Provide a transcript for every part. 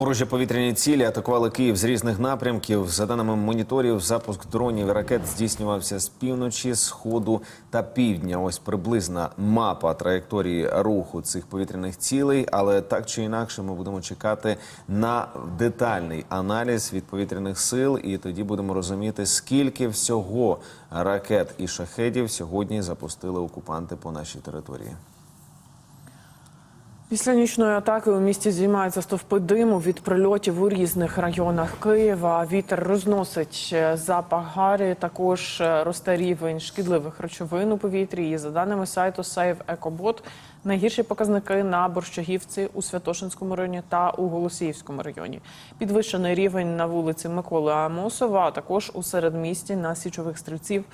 Ворожі повітряні цілі атакували Київ з різних напрямків. За даними моніторів, запуск дронів і ракет здійснювався з півночі, сходу та півдня. Ось приблизна мапа траєкторії руху цих повітряних цілей. Але так чи інакше, ми будемо чекати на детальний аналіз від повітряних сил, і тоді будемо розуміти, скільки всього ракет і шахедів сьогодні запустили окупанти по нашій території. Після нічної атаки у місті здіймаються стовпи диму від прильотів у різних районах Києва. Вітер розносить е, запах гарі. Також е, росте рівень шкідливих речовин у повітрі. І за даними сайту Save EcoBot, найгірші показники на Борщагівці у Святошинському районі та у Голосіївському районі. Підвищений рівень на вулиці Миколи Амосова, а також у середмісті на січових стрільців.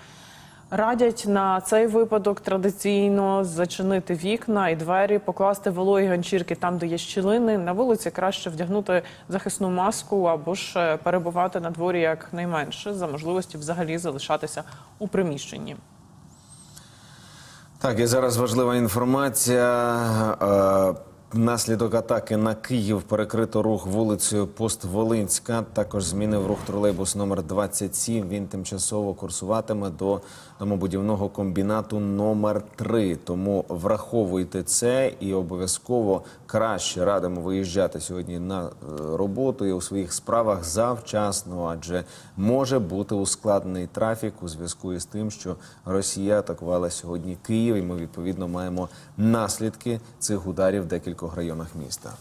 Радять на цей випадок традиційно зачинити вікна і двері, покласти вологі ганчірки там, де є щілини. На вулиці краще вдягнути захисну маску або ж е, перебувати на дворі як найменше за можливості взагалі залишатися у приміщенні. Так, і зараз важлива інформація. Внаслідок атаки на Київ перекрито рух вулицею Постволинська. Також змінив рух тролейбус номер 27. Він тимчасово курсуватиме до домобудівного комбінату номер 3 Тому враховуйте це і обов'язково краще радимо виїжджати сьогодні на е, роботу і у своїх справах завчасно, адже може бути ускладнений трафік у зв'язку із тим, що Росія атакувала сьогодні Київ, і ми відповідно маємо наслідки цих ударів в декількох районах міста.